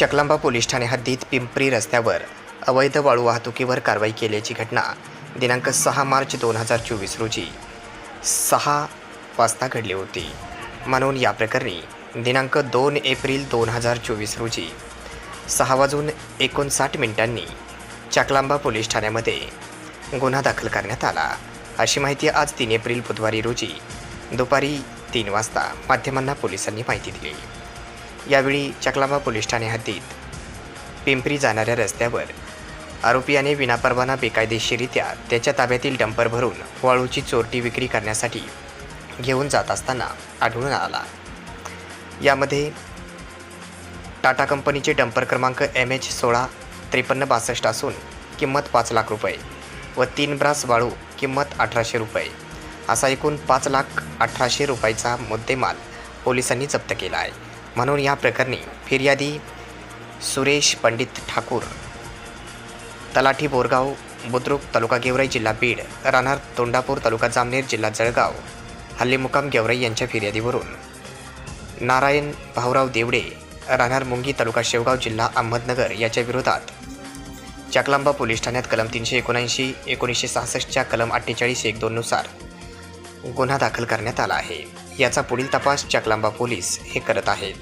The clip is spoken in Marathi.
चकलांबा पोलीस ठाणे हद्दीत पिंपरी रस्त्यावर अवैध वाळू वाहतुकीवर कारवाई केल्याची घटना दिनांक सहा मार्च दोन हजार चोवीस रोजी सहा वाजता घडली होती. म्हणून या प्रकरणी दिनांक दोन एप्रिल दोन हजार चोवीस रोजी सहा वाजून एकोणसाठ मिनिटांनी चकलांबा पोलीस ठाण्यामध्ये गुन्हा दाखल करण्यात आला. अशी माहिती आज तीन एप्रिल बुधवारी रोजी दुपारी तीन वाजता माध्यमांना पोलिसांनी माहिती दिली. यावेळी चकलांबा पोलीस ठाणे हद्दीत. पिंपरी जाणाऱ्या रस्त्यावर. आरोपी याने विनापरवाना बेकायदेशीरित्या त्याच्या ताब्यातील डंपर भरून वाळूची चोरटी विक्री करण्यासाठी घेऊन जात असताना आढळून आला. यामध्ये टाटा कंपनीचे डंपर क्रमांक एम एच सोळा त्रेपन्न बासष्ट असून किंमत पाच लाख रुपये व तीन ब्रास वाळू किंमत अठराशे रुपये असा एकूण पाच लाख अठराशे रुपयाचा मुद्देमाल पोलिसांनी जप्त केला आहे. म्हणून या प्रकरणी फिर्यादी सुरेश पंडित ठाकूर तलाठी बोरगाव बुद्रुक तालुका गेवराई जिल्हा बीड राहणार तोंडापूर तालुका जामनेर जिल्हा जळगाव हल्ली मुकाम गेवराई यांच्या फिर्यादीवरून. नारायण भाऊराव देवडे राहणार मुंगी तालुका शेवगाव जिल्हा अहमदनगर याच्या विरोधात. चकलांबा पोलीस ठाण्यात कलम तीनशे एकोणऐंशी एकोणीसशे सहासष्टच्या कलम अठ्ठेचाळीस एक दोननुसार गुन्हा दाखल करण्यात आला आहे. याचा पुढील तपास चकलांबा पोलीस हे करत आहेत.